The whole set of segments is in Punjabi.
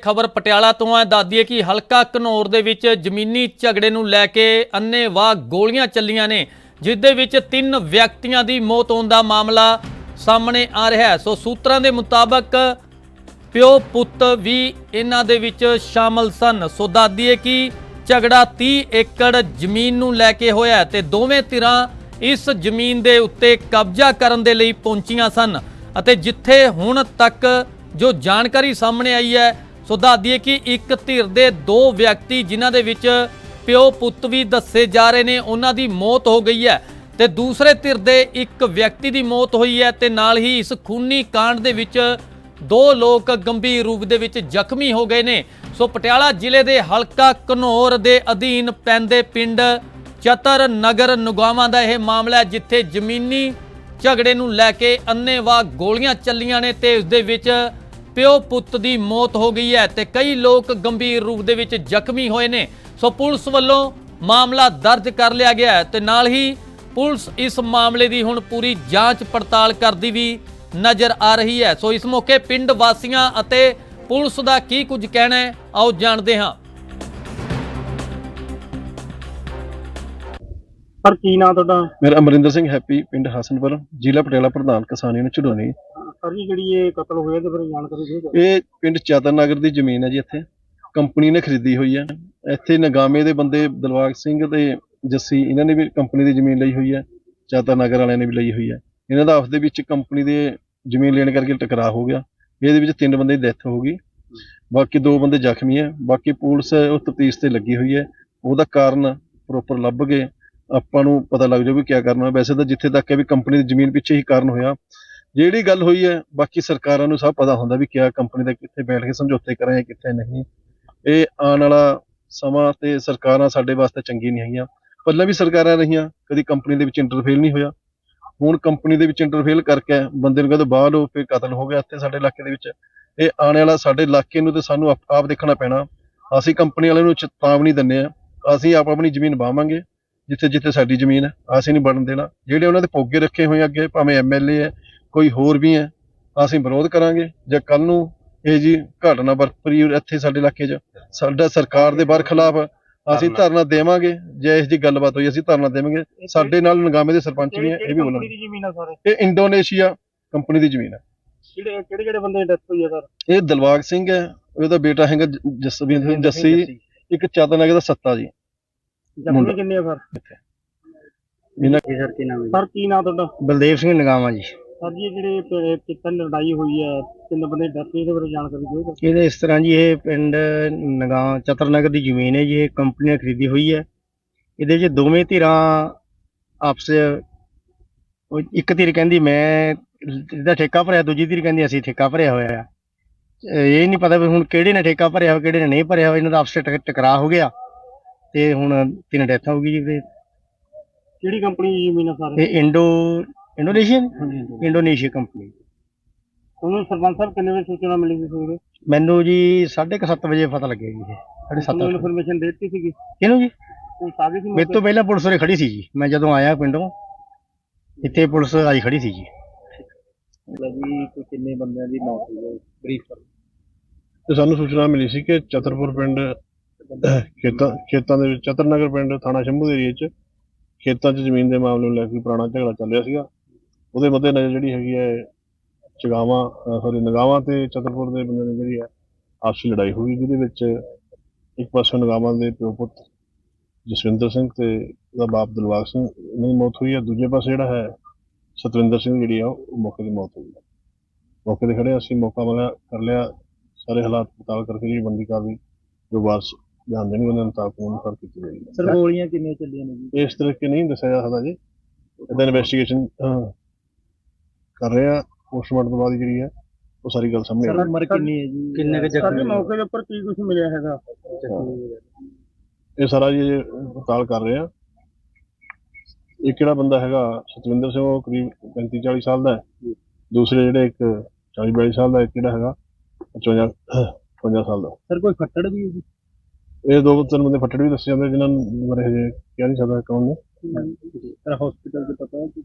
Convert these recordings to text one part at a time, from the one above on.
ਖਬਰ ਪਟਿਆਲਾ ਤੋਂ ਹੈ ਦਾਦੀਏ ਕਿ ਹਲਕਾ ਘਨੌਰ ਦੇ ਵਿੱਚ ਜ਼ਮੀਨੀ ਝਗੜੇ ਨੂੰ ਲੈ ਕੇ ਅੰਨੇਵਾਹ ਗੋਲੀਆਂ ਚੱਲੀਆਂ ਨੇ ਜਿਸ ਦੇ ਵਿੱਚ ਤਿੰਨ ਵਿਅਕਤੀਆਂ ਦੀ ਮੌਤ ਹੋਣ ਦਾ ਮਾਮਲਾ ਸਾਹਮਣੇ ਆ ਰਿਹਾ ਹੈ। ਸੋ ਸੂਤਰਾਂ ਦੇ ਮੁਤਾਬਕ ਪਿਓ ਪੁੱਤ ਵੀ ਇਹਨਾਂ ਦੇ ਵਿੱਚ ਸ਼ਾਮਲ ਸਨ। ਸੋ ਦਾਦੀਏ ਕਿ ਝਗੜਾ 30 ਏਕੜ ਜ਼ਮੀਨ ਨੂੰ ਲੈ ਕੇ ਹੋਇਆ ਤੇ ਦੋਵੇਂ ਧਿਰਾਂ ਇਸ ਜ਼ਮੀਨ ਦੇ ਉੱਤੇ ਕਬਜ਼ਾ ਕਰਨ ਦੇ ਲਈ ਪਹੁੰਚੀਆਂ ਸਨ। ਅਤੇ ਜਿੱਥੇ ਹੁਣ ਤੱਕ ਜੋ ਜਾਣਕਾਰੀ ਸਾਹਮਣੇ ਆਈ ਹੈ ਸੋ ਦੱਸਦੀਏ ਕਿ ਇੱਕ ਧਿਰ ਦੇ ਦੋ ਵਿਅਕਤੀ ਜਿਨ੍ਹਾਂ ਦੇ ਵਿੱਚ ਪਿਓ ਪੁੱਤ ਵੀ ਦੱਸੇ ਜਾ ਰਹੇ ਨੇ, ਉਹਨਾਂ ਦੀ ਮੌਤ ਹੋ ਗਈ ਹੈ ਤੇ ਦੂਸਰੇ ਧਿਰ ਦੇ ਇੱਕ ਵਿਅਕਤੀ ਦੀ ਮੌਤ ਹੋਈ ਹੈ ਤੇ ਨਾਲ ਹੀ ਇਸ ਖੂਨੀ ਕਾਂਡ ਦੇ ਵਿੱਚ ਦੋ ਲੋਕ ਗੰਭੀਰ ਰੂਪ ਦੇ ਵਿੱਚ ਜ਼ਖਮੀ ਹੋ ਗਏ ਨੇ। ਸੋ ਪਟਿਆਲਾ ਜ਼ਿਲ੍ਹੇ ਦੇ ਹਲਕਾ ਘਨੌਰ ਦੇ ਅਧੀਨ ਪੈਂਦੇ ਪਿੰਡ ਚਤਰ ਨਗਰ ਨੁਗਾਵਾਂ ਦਾ ਇਹ ਮਾਮਲਾ ਹੈ, ਜਿੱਥੇ ਜ਼ਮੀਨੀ ਝਗੜੇ ਨੂੰ ਲੈ ਕੇ ਅੰਨੇਵਾਹ ਗੋਲੀਆਂ ਚੱਲੀਆਂ ਨੇ ਤੇ ਉਸ ਦੇ ਵਿੱਚ ਪਿਓ ਪੁੱਤ ਦੀ ਮੌਤ ਹੋ ਗਈ ਹੈ ਤੇ ਕਈ ਲੋਕ ਗੰਭੀਰ ਰੂਪ ਦੇ ਵਿੱਚ ਜ਼ਖਮੀ ਹੋਏ ਨੇ। ਸੋ ਪੁਲਿਸ ਵੱਲੋਂ ਮਾਮਲਾ ਦਰਜ ਕਰ ਲਿਆ ਗਿਆ ਹੈ ਤੇ ਨਾਲ ਹੀ ਪੁਲਿਸ ਇਸ ਮਾਮਲੇ ਦੀ ਹੁਣ ਪੂਰੀ ਜਾਂਚ ਪੜਤਾਲ ਕਰਦੀ ਵੀ ਨਜ਼ਰ ਆ ਰਹੀ ਹੈ। ਸੋ ਇਸ ਮੌਕੇ ਪਿੰਡ ਵਾਸੀਆਂ ਅਤੇ ਪੁਲਿਸ ਦਾ ਕੀ ਕੁਝ ਕਹਿਣਾ ਹੈ ਆਓ ਜਾਣਦੇ ਹਾਂ। ਸਰ ਕੀ ਨਾਂ ਤੁਹਾਡਾ? ਮੇਰਾ ਅਮਰਿੰਦਰ ਸਿੰਘ ਹੈਪੀ ਪਿੰਡ ਹਸਨਪੁਰ ਜ਼ਿਲ੍ਹਾ ਪਟਿਆਲਾ ਪ੍ਰਧਾਨ ਕਿਸਾਨ ਯੂਨੀਅਨ ਝੁਡੋਨੀ। ਸਰ ਜੀ ਜਿਹੜੀ ਇਹ ਕਤਲ ਹੋਇਆ ਤੇ ਫਿਰ ਜਾਣਕਾਰੀ ਦੇ ਦਿਓ। ਇਹ ਪਿੰਡ ਚਾਤਰ ਨਗਰ ਦੀ ਜ਼ਮੀਨ ਹੈ ਜੀ ਇੱਥੇ। ਕੰਪਨੀ ਨੇ ਖਰੀਦੀ ਹੋਈ ਹੈ। ਇੱਥੇ ਨਗਾਮੇ ਦੇ ਬੰਦੇ ਦਿਲਵਾਗ ਸਿੰਘ ਤੇ ਜੱਸੀ, ਇਹਨਾਂ ਨੇ ਵੀ ਕੰਪਨੀ ਦੀ ਜ਼ਮੀਨ ਲਈ ਹੋਈ ਹੈ। ਚਾਤਰ ਨਗਰ ਵਾਲਿਆਂ ਨੇ ਵੀ ਲਈ ਹੋਈ ਹੈ। ਇਹਨਾਂ ਦਾ ਆਪਸ ਦੇ ਵਿੱਚ ਕੰਪਨੀ ਦੇ ਜ਼ਮੀਨ ਲੈਣ ਕਰਕੇ ਟਕਰਾਅ ਹੋ ਗਿਆ। ਇਹਦੇ ਵਿੱਚ ਤਿੰਨ ਬੰਦੇ ਦੀ ਡੈਥ ਹੋ ਗਈ। ਬਾਕੀ ਦੋ ਬੰਦੇ ਜ਼ਖਮੀ ਹੈ। ਬਾਕੀ ਪੁਲਿਸ ਉਹ ਤਫਤੀਸ਼ ਤੇ ਲੱਗੀ ਹੋਈ ਹੈ। ਉਹਦਾ ਕਾਰਨ ਪ੍ਰੋਪਰ ਲੱਭ ਗਏ ਆਪਾਂ ਨੂੰ ਪਤਾ ਲੱਗ ਜਾਊ ਵੀ ਕੀ ਕਰਨਾ ਵੈਸੇ ਤਾਂ ਜਿੱਥੇ ਤੱਕ ਹੈ ਵੀ ਕੰਪਨੀ ਦੀ ਜ਼ਮੀਨ ਪਿੱਛੇ ਹੀ ਕਾਰਨ ਹੋਇਆ। ਜਿਹੜੀ ਗੱਲ ਹੋਈ ਹੈ, ਬਾਕੀ ਸਰਕਾਰਾਂ ਨੂੰ ਸਭ ਪਤਾ ਹੁੰਦਾ ਵੀ ਕਿਆ ਕੰਪਨੀ ਦਾ ਕਿੱਥੇ ਬੈਠ ਕੇ ਸਮਝੌਤੇ ਕਰਾਂ ਜਾਂ ਕਿੱਥੇ ਨਹੀਂ। ਇਹ ਆਉਣ ਵਾਲਾ ਸਮਾਂ ਤੇ ਸਰਕਾਰਾਂ ਸਾਡੇ ਵਾਸਤੇ ਚੰਗੀ ਨਹੀਂ ਹੈਗੀਆਂ। ਪਹਿਲਾਂ ਵੀ ਸਰਕਾਰਾਂ ਰਹੀਆਂ, ਕਦੀ ਕੰਪਨੀ ਦੇ ਵਿੱਚ ਇੰਟਰਫੇਲ ਨਹੀਂ ਹੋਇਆ। ਹੁਣ ਕੰਪਨੀ ਦੇ ਵਿੱਚ ਇੰਟਰਫੇਲ ਕਰਕੇ ਬੰਦੇ ਨੂੰ ਕਹਿੰਦੇ ਬਾਹਰ ਹੋ ਫਿਰ ਕਤਲ ਹੋ ਗਿਆ ਇੱਥੇ ਸਾਡੇ ਇਲਾਕੇ ਦੇ ਵਿੱਚ। ਇਹ ਆਉਣ ਵਾਲਾ ਸਾਡੇ ਇਲਾਕੇ ਨੂੰ ਤੇ ਸਾਨੂੰ ਆਪ ਆਪ ਦੇਖਣਾ ਪੈਣਾ। ਅਸੀਂ ਕੰਪਨੀ ਵਾਲਿਆਂ ਨੂੰ ਚੇਤਾਵਨੀ ਦਿੰਦੇ ਆ ਅਸੀਂ ਆਪ ਆਪਣੀ ਜ਼ਮੀਨ ਵਾਵਾਂਗੇ ਜਿੱਥੇ ਜਿੱਥੇ ਸਾਡੀ ਜ਼ਮੀਨ ਹੈ। ਅਸੀਂ ਨਹੀਂ ਬਣਨ ਦੇਣਾ। ਜਿਹੜੇ ਉਹਨਾਂ ਦੇ ਪੋਗੇ ਰੱਖੇ ਹੋਏ ਅੱਗੇ, ਭਾਵੇਂ ਐਮਐਲਏ ਹੈ ਕੋਈ ਹੋਰ ਵੀ ਹੈ ਅਸੀਂ ਵਿਰੋਧ ਕਰਾਂਗੇ। ਜੇ ਕੱਲ ਨੂੰ ਇਹ ਜੀ ਘਟਨਾ ਵਾਪਰੀ ਇੱਥੇ ਸਾਡੇ ਇਲਾਕੇ 'ਚ ਸਾਡਾ ਸਰਕਾਰ ਦੇ ਬਾਰ ਖਿਲਾਫ ਅਸੀਂ ਧਰਨਾ। ਦੇਵਾਂਗੇ। ਜੇ ਇਸ ਜੀ ਗੱਲਬਾਤ ਹੋਈ ਅਸੀਂ ਧਰਨਾ ਦੇਵਾਂਗੇ। ਸਾਡੇ ਨਾਲ ਨਗਾਮੇ ਦੇ ਸਰਪੰਚ ਵੀ ਹੈ ਇਹ ਵੀ ਬੋਲਣਗੇ। ਦੀ ਇਹ ਇੰਡੋਨੇਸ਼ੀਆ ਕੰਪਨੀ ਦੀ ਜ਼ਮੀਨ ਹੈ ਕਿਹੜੇ ਕਿਹੜੇ ਕਿਹੜੇ ਬੰਦੇ ਦੀ ਡੈਥ ਹੋਈ ਆ ਸਰ? ਇਹ ਦਿਲਵਾਗ ਸਿੰਘ ਹੈ ਉਹਦਾ ਬੇਟਾ ਹੈਗਾ ਜਸਵੀਰ ਸਿੰਘ ਜੱਸੀ ਇੱਕ ਚਾਤਨਗਰ ਦਾ ਸੱਤਾ ਜੀ। ਮੁੰਡਾ। ਕਿੰਨੇ ਆ ਸਰ? ਇਹਨਾਂ ਸਰ ਕੀ ਨਾਮ ਸਰ ਕੀ ਨਾਂ ਤੁਹਾਡਾ? ਬਲਦੇਵ ਸਿੰਘ ਨਗਾਵਾਂ ਜੀ। ਸਰ ਜੀ ਇਹ ਜਿਹੜੇ ਪ- ਕਿੱਤਨ ਲੜਾਈ ਹੋਈ ਹੈ ਤਿੰਨ ਬੰਦੇ ਦੀ ਡੈਥ ਇਹਦੇ ਬਾਰੇ ਜਾਣਕਾਰੀ ਦਿਓ ਸਰ ਇਹਦੇ ਇਸ ਤਰ੍ਹਾਂ ਜੀ ਇਹ ਪਿੰਡ ਨਗਾ ਚਤਰਨਗਰ ਦੀ ਜ਼ਮੀਨ ਹੈ ਜੀ ਇਹ ਕੰਪਨੀ ਨੇ ਖਰੀਦੀ ਹੋਈ ਹੈ। ਇਹਦੇ 'ਚ ਦੋਵੇਂ ਧਿਰਾਂ ਆਪਸ ਇੱਕ ਧਿਰ ਕਹਿੰਦੀ ਮੈਂ ਇਹਦਾ ਠੇਕਾ ਭਰਿਆ ਦੂਜੀ ਧਿਰ ਕਹਿੰਦੀ ਅਸੀਂ ਠੇਕਾ ਭਰਿਆ ਹੋਇਆ ਆ। ਇਹ ਨਹੀਂ ਪਤਾ ਵੀ ਹੁਣ ਕਿਹੜੇ ਨੇ ਠੇਕਾ ਭਰਿਆ ਹੋਇਆ ਕਿਹੜੇ ਨੇ ਨਹੀਂ ਭਰਿਆ ਹੋਇਆ ਇਹਨਾਂ ਦਾ ਆਪਸ 'ਚ ਟਕ- ਟਕਰਾਅ ਹੋ ਗਿਆ। ਤੇ ਹੁਣ ਤਿੰਨ ਡੈਥਾਂ ਹੋ ਗਈ ਜੀ ਕਿਹੜੀ ਕੰਪਨੀ ਜ਼ਮੀਨ ਆ ਸਰ? ਇਹ ਇੰਡੋ ਇੰਡੋਨੇਸ਼ੀਅਨ ਇੰਡੋਨੇਸ਼ੀਆ ਕੰਪਨੀ ਤੁਹਾਨੂੰ ਸਰਪੰਚ ਸਾਹਿਬ ਕਿੰਨੇ ਵਜੇ ਸੂਚਨਾ ਮਿਲੀ ਸੀ ਸਵੇਰੇ ਮੈਨੂੰ ਜੀ 7:30 ਵਜੇ ਪਤਾ ਲੱਗਿਆ ਜੀ ਇਹ ਸਾਢੇ ਸੱਤ ਤੁਹਾਨੂੰ ਅੱਠ। ਇਨਫੋਰਮੇਸ਼ਨ ਦੇ ਦਿੱਤੀ ਸੀਗੀ? ਇਹਨੂੰ ਜੀ? ਪੁਲਿਸ ਆ ਗਈ ਸੀ ਮੇਰੇ ਤੋਂ ਪਹਿਲਾਂ ਪੁਲਿਸ ਉਰੇ ਖੜੀ ਸੀ ਜੀ। ਮੈਂ ਜਦੋਂ ਆਇਆ ਪਿੰਡੋਂ ਇੱਥੇ ਪੁਲਿਸ ਆਈ ਖੜੀ ਸੀ ਜੀ। ਜੀ ਕਿ ਕਿੰਨੇ ਬੰਦਿਆਂ ਦੀ ਮੌਤ ਹੋਈ ਹੈ ਬਰੀਫ ਤੇ ਸਾਨੂੰ ਸੂਚਨਾ ਮਿਲੀ ਸੀ ਕਿ ਚਤਰਪੁਰ ਪਿੰਡ ਖੇਤਾਂ ਖੇਤਾਂ ਦੇ ਵਿੱਚ ਚਤਰਨਗਰ ਪਿੰਡ ਥਾਣਾ ਸ਼ੰਭੂ ਦੇ ਏਰੀਏ 'ਚ ਖੇਤਾਂ 'ਚ ਜ਼ਮੀਨ ਦੇ ਮਾਮਲੇ ਨੂੰ ਲੈ ਕੇ ਪੁਰਾਣਾ ਝਗੜਾ ਚੱਲ ਰਿਹਾ ਸੀਗਾ। ਉਹਦੇ ਮੱਦੇ ਨਜ਼ਰ ਜਿਹੜੀ ਹੈਗੀ ਹੈ ਚਗਾਵਾਂ ਸੌਰੀ ਨਗਾਵਾਂ ਤੇ ਚਤਰਪੁਰ ਦੇ ਬੰਦੇ ਨੇ ਜਿਹੜੀ ਹੈ ਆਪਸੀ ਲੜਾਈ ਹੋਈ ਜਿਹਦੇ ਵਿੱਚ ਇੱਕ ਪਾਸੇ ਨਗਾਵਾਂ ਦੇ ਪਿਓ ਪੁੱਤ ਜਸਵਿੰਦਰ ਸਿੰਘ ਤੇ ਉਹਦਾ ਬਾਪ ਦਿਲਵਾਗ ਸਿੰਘ ਦੀ ਮੌਤ ਹੋਈ ਹੈ। ਦੂਜੇ ਪਾਸੇ ਜਿਹੜਾ ਹੈ ਸਤਵਿੰਦਰ ਸਿੰਘ ਜਿਹੜੀ ਆ ਉਹ ਮੌਕੇ ਦੀ ਮੌਤ ਹੋਈ ਹੈ ਮੌਕੇ ਤੇ ਖੜੇ ਅਸੀਂ ਮੌਕਾ ਮਿਲਿਆ ਕਰ ਲਿਆ। ਸਾਰੇ ਹਾਲਾਤ ਪਤਾਲ ਕਰਕੇ ਜਿਹੜੀ ਬੰਦੀ ਕਾਰਵਾਈ ਜੋ ਵਾਰਸ ਬਿਆਨ ਦੇਣਗੇ ਉਹਨਾਂ ਮੁਤਾਬਕ ਉਹਨੂੰ ਕਰ ਕੀਤੀ ਜਾਏਗੀ। ਸਰ ਗੋਲੀਆਂ ਕਿੰਨੀਆਂ ਚੱਲੀਆਂ ਨੇ ਜੀ? ਇਸ ਤਰੀਕੇ ਨਹੀਂ ਦੱਸਿਆ ਜਾ ਸਕਦਾ ਜੀ। ਇਹਦਾ ਇਨਵੈਸਟੀਗੇਸ਼ਨ ਕਰ ਰਹੇ ਆ ਪੋਸਟਮਾਰਟਮ ਤੋਂ ਬਾਅਦ ਜਿਹੜੀ ਹੈ ਉਹ ਸਾਰੀ ਗੱਲ ਸਾਹਮਣੇ ਆਏਗੀ ਉਮਰ ਕਿੰਨੀ ਹੈ ਜੀ? ਕਿੰਨੇ ਕੁ ਜ਼ਖਮੀ ਸਾਡੇ ਮੌਕੇ ਦੇ ਉੱਪਰ ਕੀ ਕੁਝ ਮਿਲਿਆ ਹੈਗਾ? ਇਹ ਸਾਰਾ ਜੀ ਪੜਤਾਲ ਕਰ ਰਹੇ ਆ। ਇੱਕ ਕਿਹੜਾ ਬੰਦਾ ਹੈਗਾ ਸਤਵਿੰਦਰ ਸਿੰਘ ਉਹ ਕਰੀਬ 35 40 ਸਾਲ ਦਾ ਹੈ। ਦੂਸਰੇ ਜਿਹੜੇ ਇੱਕ 40 42 ਸਾਲ ਦਾ ਇੱਕ ਜਿਹੜਾ ਹੈਗਾ 55 55 ਸਾਲ ਦਾ। ਸਰ ਕੋਈ ਫੱਟੜ ਵੀ ਹੈ ਜੀ? ਇਹ ਦੋ ਤਿੰਨ ਬੰਦੇ ਫੱਟੜ ਵੀ ਦੱਸੇ ਜਾਂਦੇ ਜਿਨ੍ਹਾਂ ਨੂੰ ਬਾਰੇ ਹਜੇ ਕਹਿ ਨਹੀਂ ਸਕਦਾ ਕੌਣ ਨੇ। ਸਰ ਹਸਪੀਟਲ ਦੇ ਪਤਾ ਹੈ ਕਿ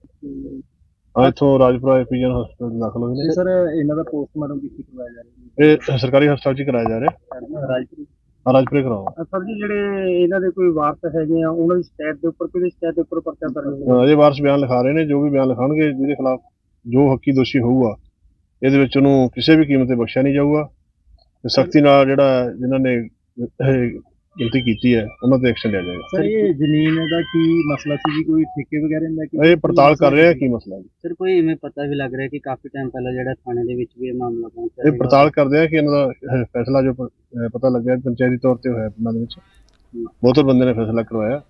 ਆ ਇੱਥੋਂ ਰਾਜਪੁਰਾ ਐਪੀਜਨ ਹਸਪਤਾਲ ਦਾਖਲ ਹੋਏ ਨੇ। ਸਰ ਇਹਨਾਂ ਦਾ ਪੋਸਟਮਾਰਟਮ ਕਿੱਥੇ ਕਰਵਾਇਆ ਜਾ ਰਿਹਾ? ਇਹ ਸਰਕਾਰੀ ਹਸਪਤਾਲ 'ਚ ਕਰਾਇਆ ਜਾ ਰਿਹਾ। ਹੈ ਰਾਜਪੁਰ। ਆ ਰਾਜਪੁਰੇ ਕਰਾਓ। ਸਰ ਜੀ ਜਿਹੜੇ ਇਹਨਾਂ ਦੇ ਕੋਈ ਵਾਰਸ ਹੈਗੇ ਆ ਉਹਨਾਂ ਦੀ ਸ਼ਿਕਾਇਤ ਦੇ ਉੱਪਰ ਕਿਹੜੀ ਸ਼ਿਕਾਇਤ ਦੇ ਉੱਪਰ ਪਰਚਾ ਦਰਜ ਅਜੇ ਵਾਰਸ ਬਿਆਨ ਲਿਖਾ ਰਹੇ ਨੇ ਜੋ ਵੀ ਬਿਆਨ ਲਿਖਾਣਗੇ ਜਿਹਦੇ ਖਿਲਾਫ ਜੋ ਹੱਕੀ ਦੋਸ਼ੀ ਹੋਊਗਾ ਇਹਦੇ ਵਿੱਚ ਉਹਨੂੰ ਕਿਸੇ ਵੀ ਕੀਮਤ ਤੇ ਬਖਸ਼ਿਆ ਨਹੀਂ ਜਾਊਗਾ। ਤੇ ਸਖਤੀ ਨਾਲ ਜਿਹੜਾ ਜਿਨ੍ਹਾਂ ਨੇ ਇਹ ਗਲਤੀ ਕੀਤੀ ਹੈ ਉਹਨਾਂ ਤੇ ਐਕਸ਼ਨ ਲਿਆ ਜਾਏਗਾ। ਸਰ ਇਹ ਜ਼ਮੀਨ ਦਾ ਕੀ ਮਸਲਾ ਸੀ ਜੀ? ਕੋਈ ਠੇਕੇ ਵਗੈਰਾ ਦਾ ਕਿ ਇਹ ਪੜਤਾਲ ਕਰ ਰਹੇ ਆ ਕੀ ਮਸਲਾ ਹੈ ਸਰ ਕੋਈ ਇਵੇਂ ਪਤਾ ਵੀ ਲੱਗ ਰਿਹਾ ਕਿ ਕਾਫੀ ਟਾਈਮ ਪਹਿਲਾਂ ਜਿਹੜਾ ਥਾਣੇ ਦੇ ਵਿੱਚ ਵੀ ਇਹ ਮਾਮਲਾ ਪਹੁੰਚਿਆ ਇਹ ਪੜਤਾਲ ਕਰਦੇ ਆ ਕਿ ਇਹਨਾਂ ਦਾ ਫੈਸਲਾ ਜੋ ਪ- ਅਹ, ਪਤਾ ਲੱਗਿਆ ਪੰਚਾਇਤੀ ਤੌਰ ਤੇ ਹੋਇਆ ਪਿੰਡਾਂ ਦੇ ਵਿੱਚ। ਬਹੁਤ ਬੰਦੇ ਨੇ ਫੈਸਲਾ ਕਰਵਾਇਆ।